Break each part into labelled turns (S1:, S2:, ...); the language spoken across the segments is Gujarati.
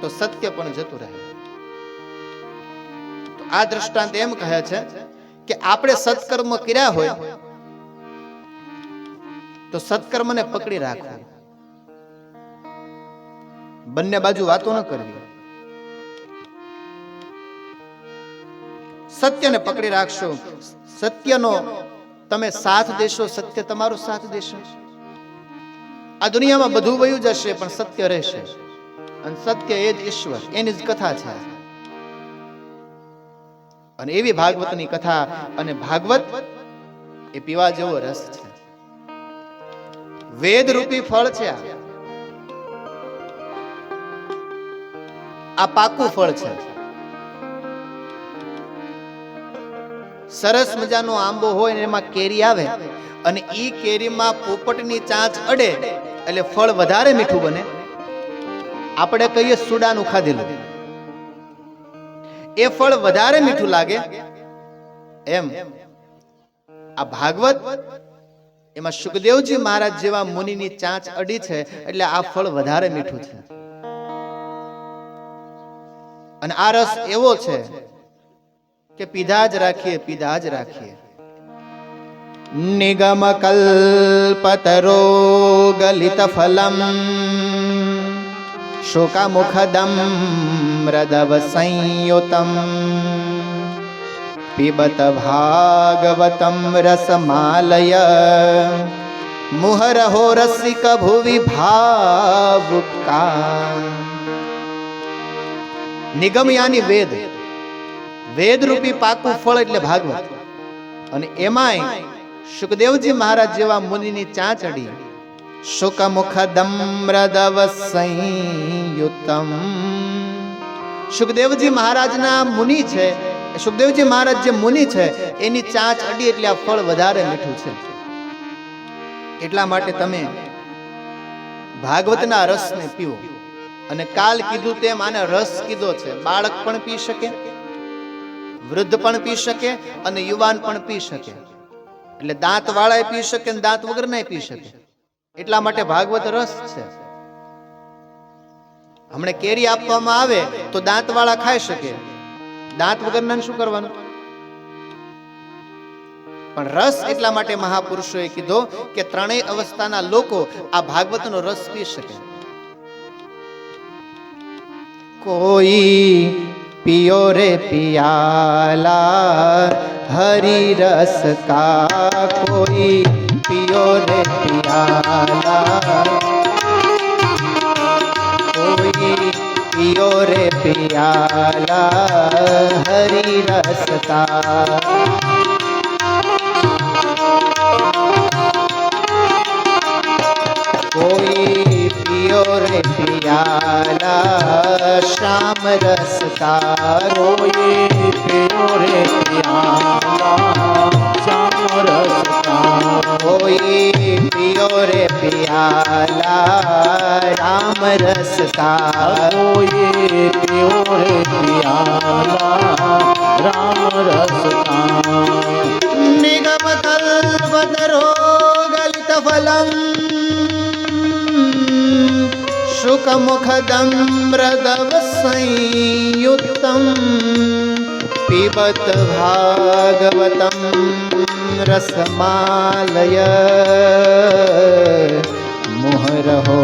S1: તો સત્ય પણ જતું રહે. આ દ્રષ્ટાંત એમ કહે છે કે આપણે સત્કર્મ કર્યા હોય, તો સત્કર્મને પકડી રાખવું. બંને બાજુ વાતો ન કરવી. સત્યને પકડી રાખશો. સત્યનો તમે સાથ દેશો, સત્ય તમારો સાથ દેશો. આ દુનિયામાં બધું વયું જશે, પણ સત્ય રહેશે. અને સત્ય એ જ ઈશ્વર. એની જ કથા છે. અને એવી ભાગવતની કથા અને ભાગવત એ પીવા જેવો રસ છે. વેદ રૂપી ફળ છે આ પાકું ફળ છે. સરસ મજાનો આંબો હોય ને એમાં કેરી આવે અને ઈ કેરીમાં પોપટની ચાંચ અડે એટલે ફળ વધારે મીઠું બને. આપણે કહીએ સુડાનું ખાધેલું. એ ફળ વધારે મીઠું લાગે? એમ. આ ભાગવત, એમાં સુખદેવજી મહારાજ જેવા મુનિની ચાંચ અડી છે, એટલે આ ફળ વધારે મીઠું છે. અને આ રસ એવો છે કે પીધા જ રાખીએ, પીધા જ રાખીએ. નિગમ કલ્પતરો ગલિત ફલમ સંયુતમ પિબત ભાગવતમ રસમાલય મુહરહો રસિક ભુવિ ભાવુકા નિગમ યાની વેદ વેદ રૂપી પાકું ફળ એટલે ભાગવત। અને એમાંય સુખદેવજી મહારાજ જેવા મુનિની ચાંચડી શુકમુખદમ્રદવ સંયુતમ સુખદેવજી મહારાજના મુનિ છે સુખદેવજી મહારાજ જે મુનિ છે, એની ચાંચ અડી એટલે આ ફળ વધારે મીઠું છે. એટલા માટે તમે ભાગવતના રસને પીવો અને કાલ કીધું તેમ આને રસ કીધો છે. બાળક પણ પી શકે, વૃદ્ધ પણ પી શકે, અને યુવાન પણ પી શકે. એટલે દાંત વાળા પી શકે અને દાંત વગર પી શકે. એટલા માટે ભાગવત રસ છે. હમણે કેરી આપવામાં આવે તો દાંત વાળા ખાઈ શકે. દાંત વગરના શું કરવાનું? પણ રસ એટલા માટે મહાપુરુષોએ કીધો કે ત્રણેય અવસ્થાના લોકો આ ભાગવતનો રસ પી શકે. કોઈ પિયો રે પિયાલા હરિ રસ કા કોઈ પિયો રે पियो रे पियाला हरि रस का कोई पियो रे पियाला श्याम रस का
S2: कोई पियो रे पियाला श्याम रस का
S1: कोई पियो रे पियाला राम रस का
S2: कोई पियो रे पियाला राम रस का
S1: निगम कल्पतरो गलित फलम शुकमुखदं मृदव संयुक्तं पिबत भागवतं રસમાલય
S2: મોહરહો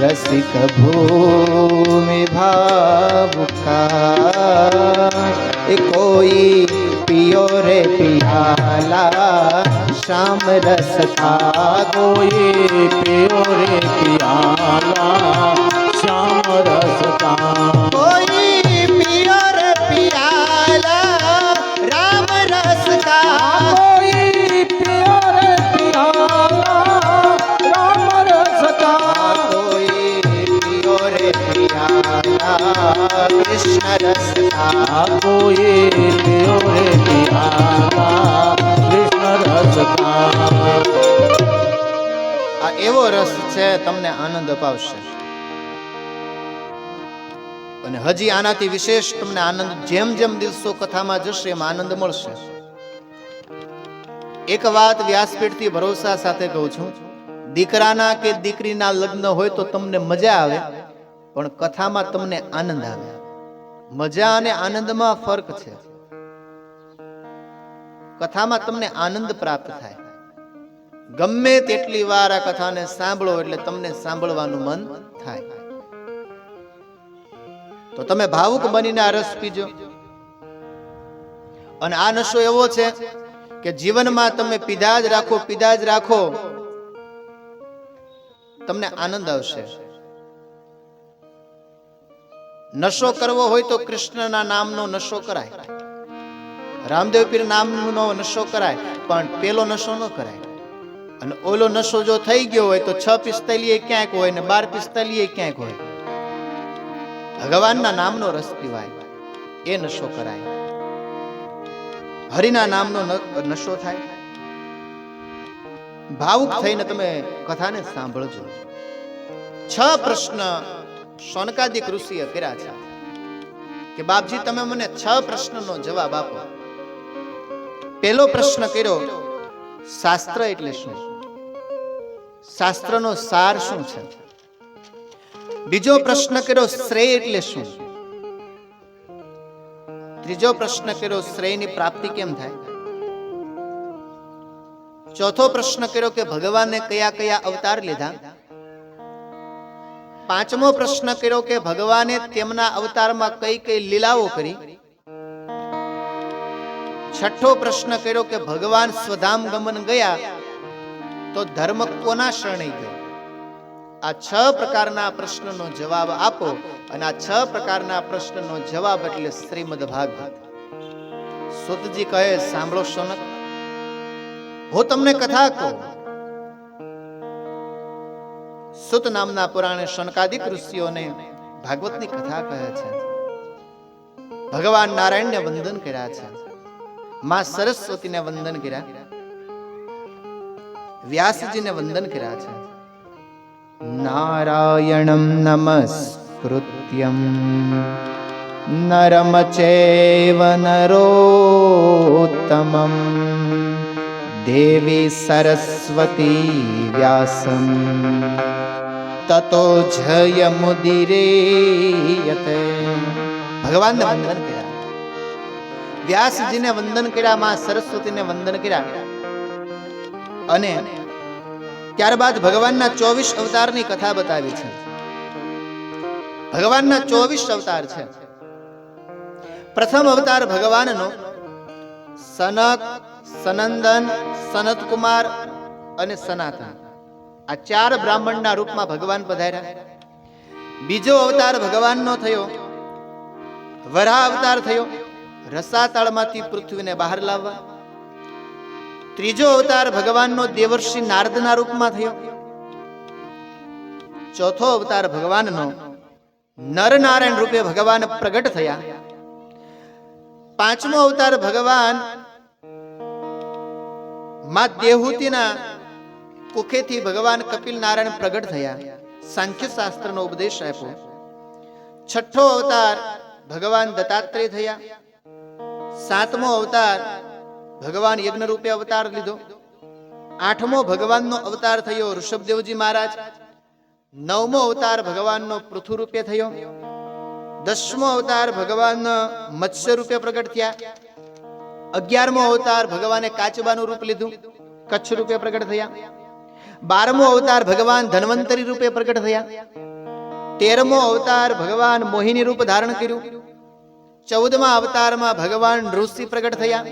S2: રસિક ભૂમિ ભાવુકા એ કોઈ પિયો
S1: રે પિયાલા શ્યામ રસ થા કોઈ પિયો
S2: રે પિયાલા કૃષ્ણ રસના કોઈ કૃષ્ણ રસના
S1: આ એવો રસ છે તમને આનંદ અપાવશે. અને હજી આનાથી વિશેષ તમને આનંદ જેમ જેમ દિવસો કથામાં જશે એમ આનંદ મળશે. એક વાત વ્યાસપીઠથી ભરોસા સાથે કહું છું. દીકરાના કે દીકરીના લગ્ન હોય તો તમને મજા આવે. પણ કથામાં તમને આનંદ આવે. મજા અને આનંદમાં ફરક છે. કથામાં તમને આનંદ પ્રાપ્ત થાય. ગમે તેટલી વાર આ કથાને સાંભળો એટલે તમને સાંભળવાનું મન થાય. તો તમે ભાવુક બનીને આ રસ પીજો. અને આ નશો એવો છે કે જીવનમાં તમે પીધા જ રાખો, પીધા જ રાખો, તમને આનંદ આવશે. નશો કરવો હોય તો કૃષ્ણના નામનો નશો કરાય. રામદેવ પીર નામનો નશો કરાય, પણ પેલો નશો ન કરાય. અને ઓલો નશો જો થઈ ગયો હોય તો છ પિસ્તાલીએ ક્યાંક હોય ને બાર પિસ્તાલીએ ક્યાંક હોય. ભગવાનના નામનો રસ પીવાય, એ નશો કરાય. હરિના નામનો નશો થાય. ભાવુક થઈને તમે કથાને સાંભળજો. છ પ્રશ્ન સોનકાદિક ઋષિએ કર્યા છે. કે બાપજી, તમે મને છ પ્રશ્નનો જવાબ આપો. પહેલો પ્રશ્ન કર્યો, શાસ્ત્ર એટલે શું? શાસ્ત્રનો સાર શું છે? બીજો પ્રશ્ન કર્યો, શ્રેય એટલે શું? ત્રીજો પ્રશ્ન કર્યો, શ્રેયની પ્રાપ્તિ કેમ થાય? ચોથો પ્રશ્ન કર્યો કે ભગવાને કયા કયા અવતાર લીધા? પાંચમો પ્રશ્ન કર્યો કે ભગવાને તેમના અવતારમાં કઈ કઈ લીલાઓ કરી? છઠ્ઠો પ્રશ્ન કર્યો કે ભગવાન સ્વધામ ગમન ગયા તો ધર્મ કોના શરણે ગયો? આ છ પ્રકારના પ્રશ્નનો જવાબ આપો અને આ છ પ્રકારના પ્રશ્નનો જવાબ એટલે શ્રીમદ ભાગવત. સુતજી કહે, સાંભળો સોનક, હું તમને કથા કહું. સુત નામના પુરાણે શનકાદિક ઋષિઓને ભાગવતની કથા કહે છે. ભગવાન નારાયણને વંદન કર્યા છે. માં સરસ્વતીને વંદન કર્યા. વ્યાસજીને વંદન કર્યા છે. નારાયણમ નમસ્કૃત્યમ. નરમ ચૈવ દેવી સરસ્વતી વ્યાસમ. તતો જયમુદિરેયતે ભગવાનને વંદન કર્યા. વ્યાસજીને વંદન કર્યા, માં સરસ્વતીને વંદન કર્યા. અને ત્યારબાદ ભગવાનના ચોવીસ અવતારની કથા બતાવી છે. ભગવાનના ચોવીસ અવતાર છે. પ્રથમ અવતાર ભગવાનનો. સનક, સનંદન સનત કુમાર અને સનાતન. આ ચાર બ્રાહ્મણના રૂપમાં ભગવાન પધાર્યા. બીજો અવતાર ભગવાનનો થયો. વરા અવતાર થયો. રસાતાળમાંથી પૃથ્વીને બહાર લાવવા. ત્રીજો અવતાર ભગવાનનો દેવર્ષિ નારદના રૂપમાં થયો. ચોથો અવતાર ભગવાનનો નરનારાયણ રૂપે ભગવાન પ્રગટ થયા. પાંચમો અવતાર ભગવાનમાં દેહૂતિના કુખેથી ભગવાન કપિલ નારાયણ પ્રગટ થયા. સાંખ્ય શાસ્ત્રનો ઉપદેશ આપ્યો. છઠ્ઠો અવતાર ભગવાન દત્તાત્રેય થયા. સાતમો અવતાર ભગવાન યજ્ઞ રૂપે અવતાર લીધો. આઠમો ભગવાનનો અવતાર થયો ઋષભદેવજી મહારાજ. નવમો અવતાર ભગવાનનો પૃથુ રૂપે થયો. દસમો અવતાર ભગવાન મત્સ્ય રૂપે પ્રગટ થયા. અગિયારમો અવતાર ભગવાને કાચબાનું રૂપ લીધું. કચ્છ રૂપે પ્રગટ થયા. બારમો અવતાર ભગવાન ધન્વંતરી રૂપે પ્રગટ થયા. તેરમો અવતાર ભગવાન મોહિની રૂપ ધારણ કર્યું. ચૌદમા અવતારમાં ભગવાન ઋષિ પ્રગટ થયા.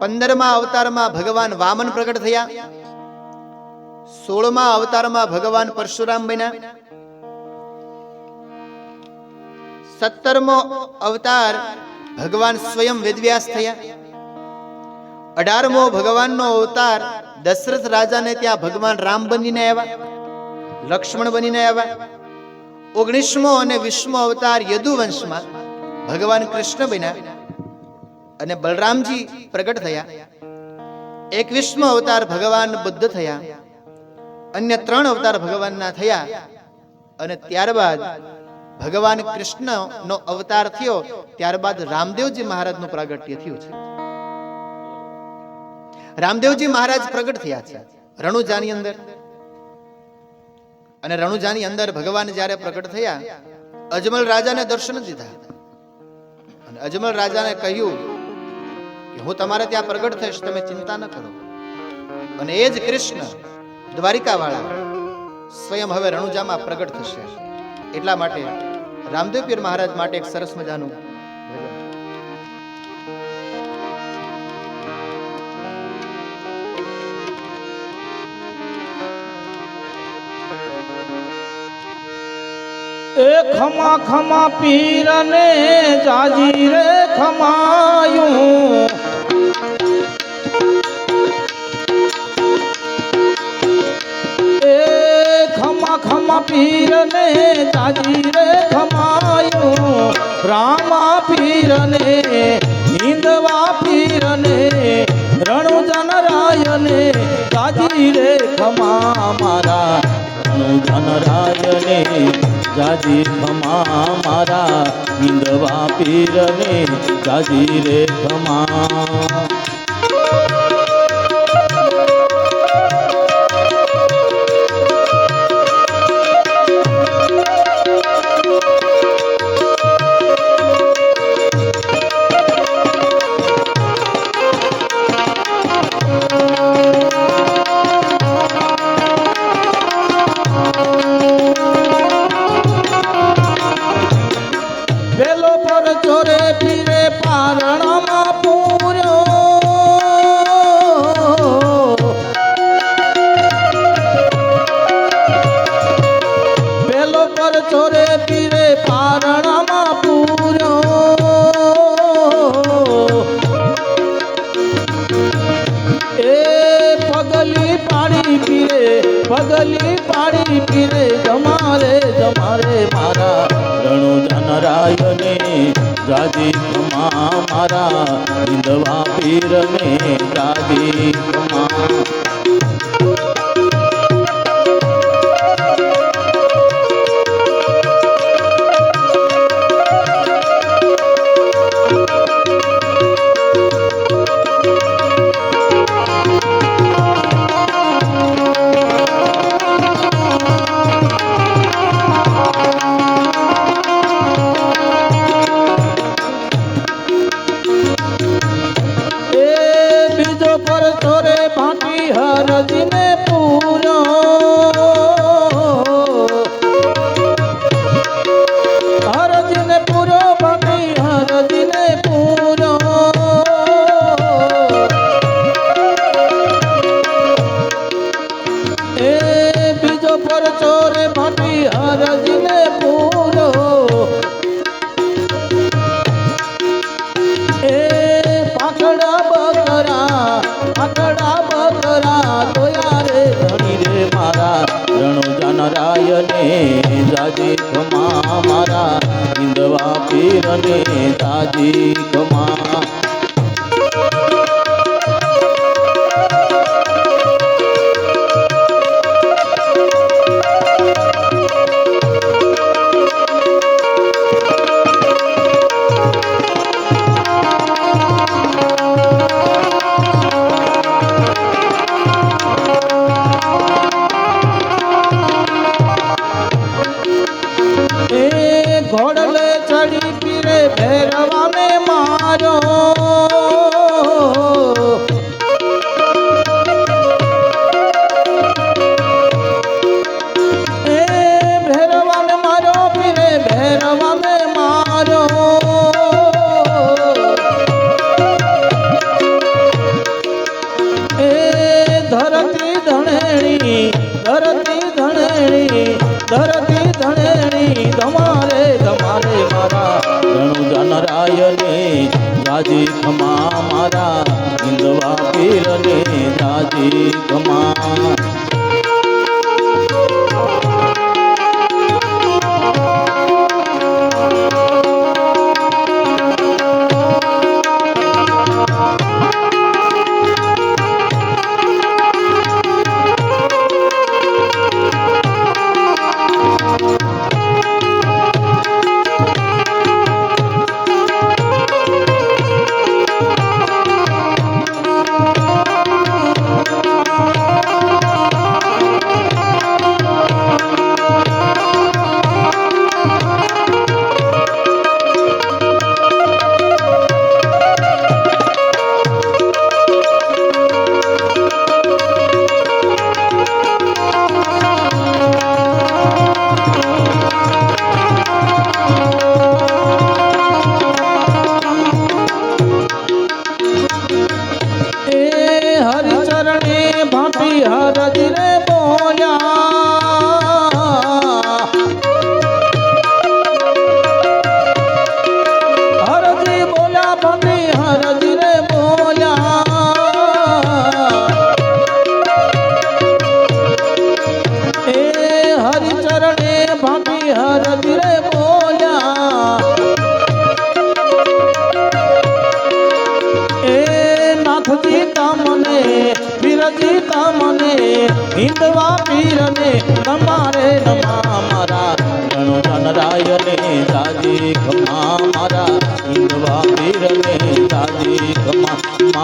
S1: પંદરમા અવતારમાં ભગવાન વામન પ્રગટ થયા. સોળમા અવતારમાં ભગવાન પરશુરામ બન્યા. સત્તરમો અવતાર ભગવાન સ્વયં વેદવ્યાસ થયા. અઢારમો ભગવાનનો અવતાર દશરથ રાજાને ત્યાં ભગવાન રામ બનીને આવ્યા, લક્ષ્મણ બનીને આવ્યા. ઓગણીસમો અને વીસમો અવતાર યદુવંશમાં ભગવાન કૃષ્ણ બન્યા અને બલરામજી પ્રગટ થયા. એકવીસમો અવતાર ભગવાન બુદ્ધ થયા, અન્ય ત્રણ અવતાર ભગવાનના થયા અને ત્યારબાદ ભગવાન કૃષ્ણ નો અવતાર થયો, ત્યારબાદ રામદેવજી મહારાજનું પ્રાગટ્ય થયું છે. રામદેવજી મહારાજ પ્રગટ થયા છે, રણુજાની અંદર. અને રણુજાની અંદર ભગવાન જ્યારે પ્રગટ થયા, અજમલ રાજાને દર્શન દીધા. અને અજમલ રાજાને કહ્યું કે, હું તમારે ત્યાં પ્રગટ થઈશ, તમે ચિંતા ન કરો. અને એ જ કૃષ્ણ દ્વારિકા વાળા સ્વયં હવે રણુજામાં પ્રગટ થશે. એટલા માટે રામદેવ પીર મહારાજ માટે એક સરસ મજાનું
S2: એ ખમા ખમા પીરને જાજી રે ખમાયું. એ ખમા ખમા પીરને જાજી રે ખમાયું. રામા પીરને હિંદવા પીરને, રણુજન રાયને જાજી રે ખમા મારા રણુજન રાયને. જાજી ખમા મારા હિંદવા પીરને જાજી રે ખમા કમા મારા હિંદવા પીરને જાજી. કમા પૂરો પીરને જાજી કમા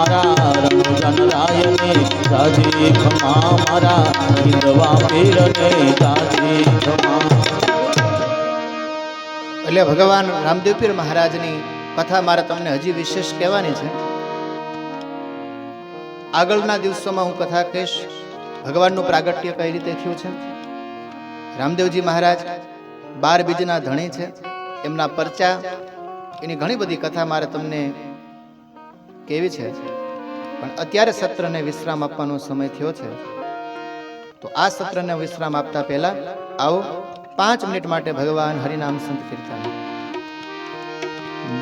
S2: મારા રમજન રાયને સાજી ખમા મારા હિંદવા પીરને સાજી ખમા
S1: એટલે ભગવાન રામદેવ મહારાજની કથા મારે તમને હજી વિશેષ કહેવાની છે. આગળના દિવસોમાં હું કથા કહીશ. ભગવાનનું પ્રાગટ્ય કઈ રીતે થયું છે? રામદેવજી મહારાજ બાર બીજના ધણી છે. એમના પરચા, એની ઘણી બધી કથા મારે તમને કેવી છે? પણ અત્યારે સત્રને વિશ્રામ આપવાનો સમય થયો છે. તો આ સત્રને વિશ્રામ આપતા પહેલા આવો પાંચ મિનિટ માટે ભગવાન હરિનામ સંત કીર્તન.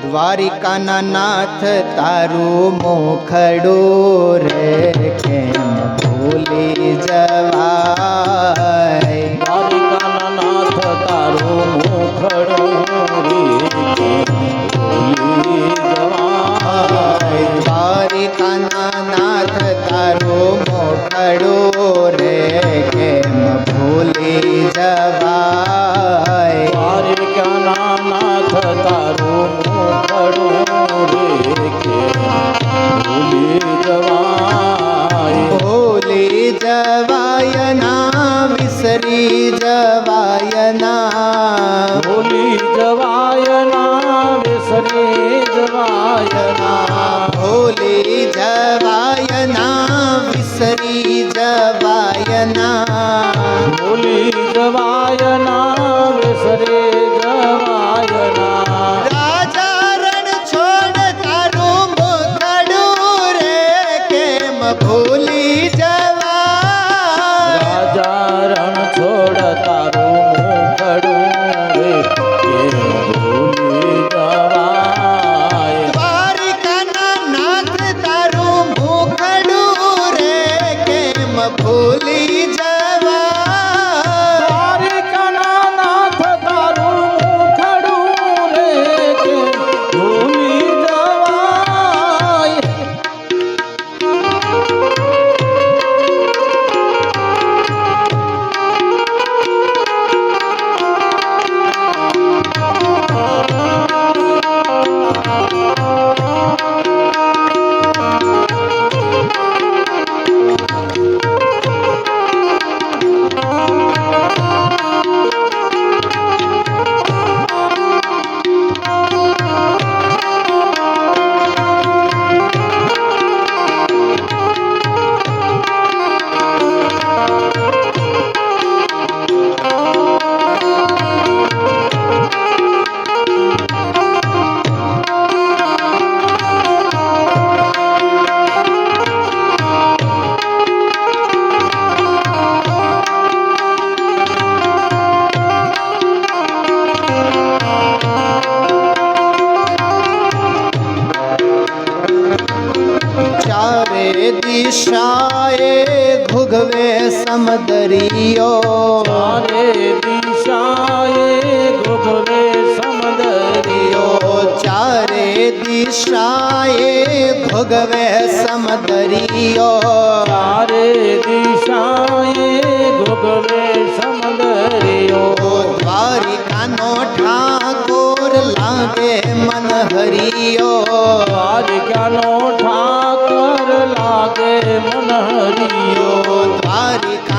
S1: દ્વારિકાના નાથ તારું મોખડું રે, કેમ ભૂલી જવાય?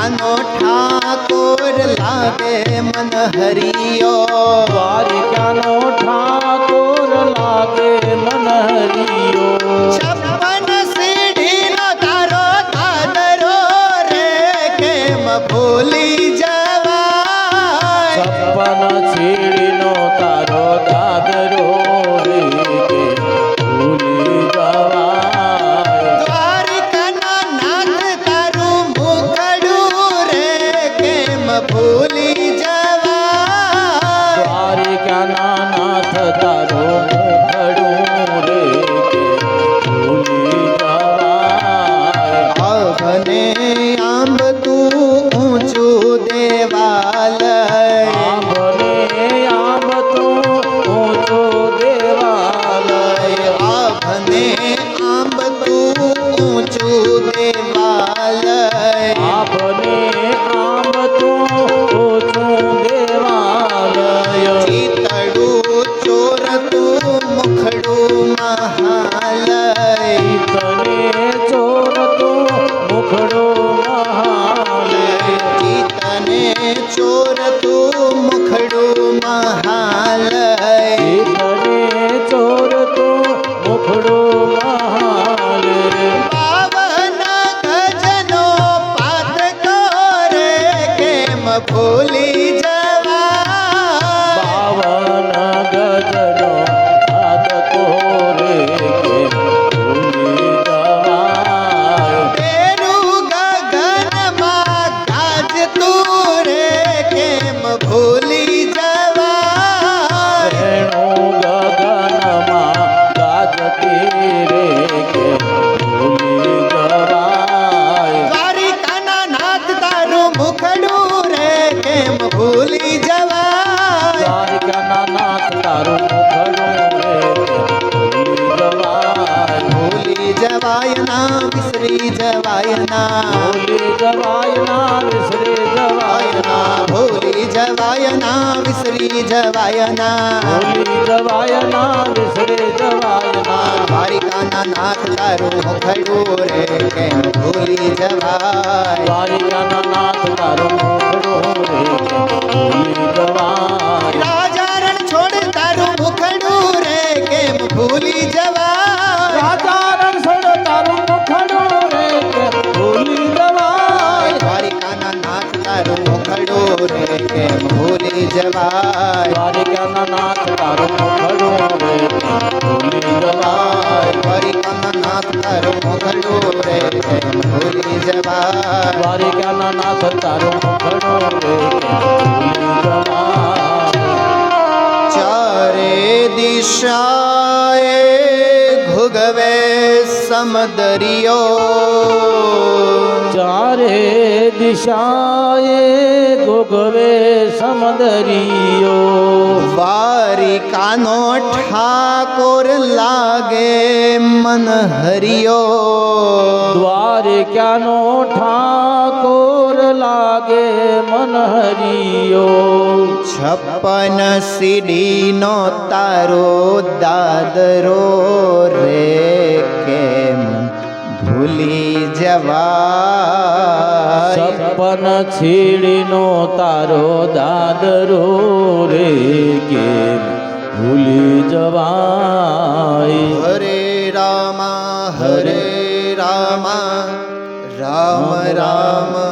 S2: દ્વારિકાનો
S1: ઠાકોર લાગે મન હરિયો.
S2: વારિકાનો ઠાકોર લાગે મન હરિયો.
S1: রে ભૂલી જવાય ના વિસરી જવાય ના
S2: ભૂલી જવાય ના વિસરી જવાય ના
S1: ભૂલી જવાય ના વિસરી જવાય ના દ્વારિકાના નાથ તારું મુખડું રે કેમ ભૂલી જવાય
S2: દ્વારિકાના નાથ તારું મુખડું રે કે ભૂલી જવાય
S1: રાજા રણ છોડ તારું મુખડું રે કેમ ભૂલી જવાય
S2: તારું મુખડું રે
S1: ચારે દિશાએ ઘુગવે સમદરિયો.
S2: ચારે દિશાએ ઘુગવે સમદરિયો.
S1: વારિકાનો ઠાકોર લાગે મન હરિયો
S2: દ્વારિકાનો ઠાકોર લાગે મન હરિયો
S1: છપ્પન સીડીનો તારો દાદરો રે કેમ ભૂલી જવાય
S2: સપન છીડીનો તારો દાદરો રે કે ભૂલી જવાય
S1: હરે રામા હરે રામા રામ રામ હરે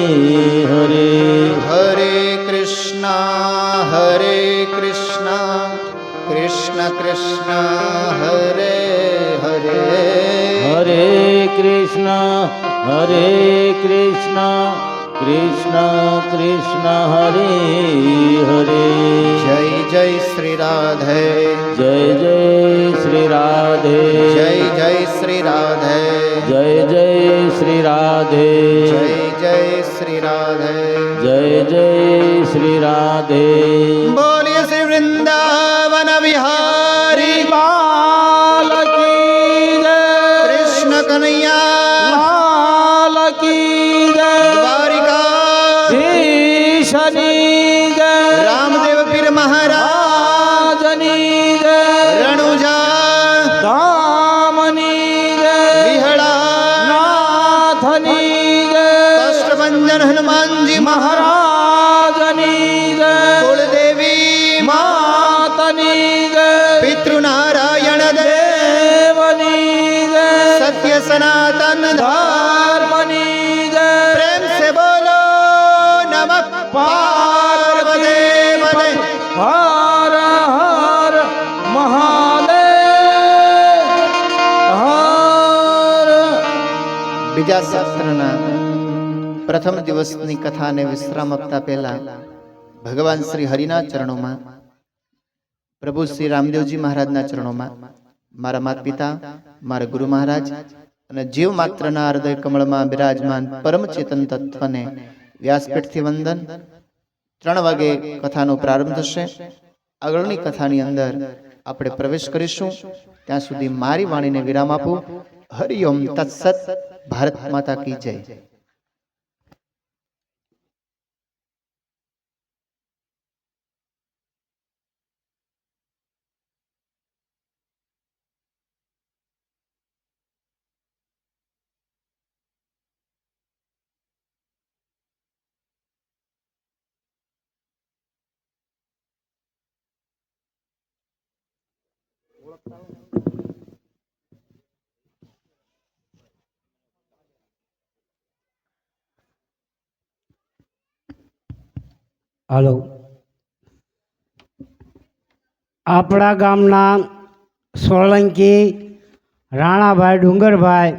S1: કૃષ્ણ કૃષ્ણ હરે હરે.
S2: હરે કૃષ્ણ હરે કૃષ્ણ કૃષ્ણ કૃષ્ણ હરે હરે.
S1: જય જય શ્રી રાધે.
S2: જય જય શ્રી રાધે.
S1: જય જય શ્રી રાધે.
S2: જય જય શ્રી રાધે.
S1: જય જય શ્રી રાધે.
S2: જય જય શ્રી રાધે.
S1: પ્રથમ દિવસની કથાને વિશ્રામ આપતા પહેલા ભગવાન શ્રી હરિના ચરણોમાં, પ્રભુ શ્રી રામદેવજી મહારાજના ચરણોમાં, મારા માતા પિતા મારા ગુરુ મહારાજ અને જીવ માત્રના હૃદય કમળમાં બિરાજમાન પરમ ચેતન તત્વને વ્યાસપીઠથી વંદન ત્રણ વાગે કથાનો પ્રારંભ થશે. આગળની કથાની અંદર આપણે પ્રવેશ કરીશું. ત્યાં સુધી મારી વાણીને વિરામ આપું. હરિઓમ તત્સત. ભારત માતા કી જય.
S3: હાલો. આપણા ગામના સોલંકી, રાણાભાઈ, ડુંગરભાઈ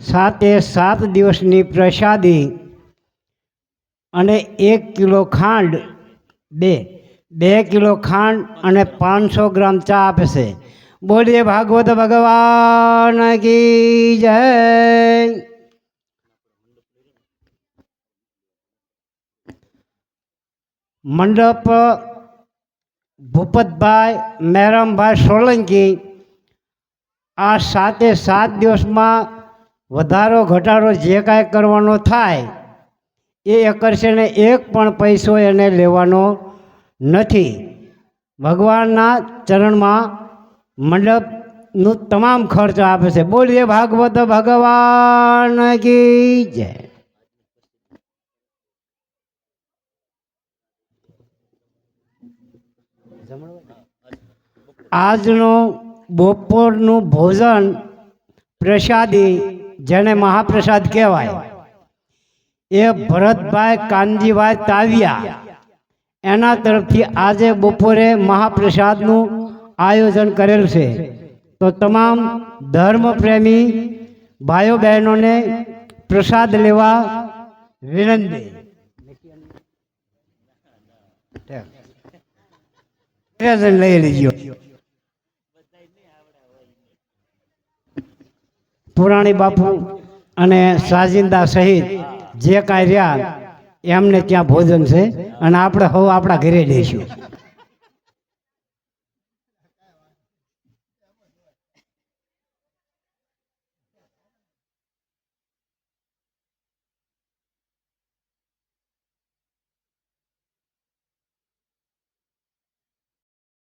S3: સાતે સાત દિવસની પ્રસાદી અને એક કિલો ખાંડ બે. બે કિલો ખાંડ અને પાંચસો ગ્રામ ચા આપે છે. બોલીએ ભાગવત ભગવાન કી જય. મંડપ ભૂપતભાઈ મેરમભાઈ સોલંકી આ સાતે સાત દિવસમાં વધારો ઘટાડો જે કાંઈ કરવાનો થાય એ એકરશે ને એક પણ પૈસો એને લેવાનો નથી. ભગવાનના ચરણમાં મંડપનું તમામ ખર્ચ આપે છે. બોલીએ ભાગવત ભગવાન કી જય. આજનું બપોરનું ભોજન પ્રસાદી જેને મહાપ્રસાદ કહેવાય, એ ભરતભાઈ કાનજીભાઈ તાવિયા એના તરફથી આજે બપોરે મહાપ્રસાદનું આયોજન કરેલ છે. તો તમામ ધર્મપ્રેમી ભાઈઓ બહેનોને પ્રસાદ લેવા વિનંતી. લઈ લેજો. પુરાણી બાપુ અને સાજિંદા સહિત જે કાંઈ રહ્યા એમને ત્યાં ભોજન છે અને આપણે હવે આપણા ઘરે લઈશું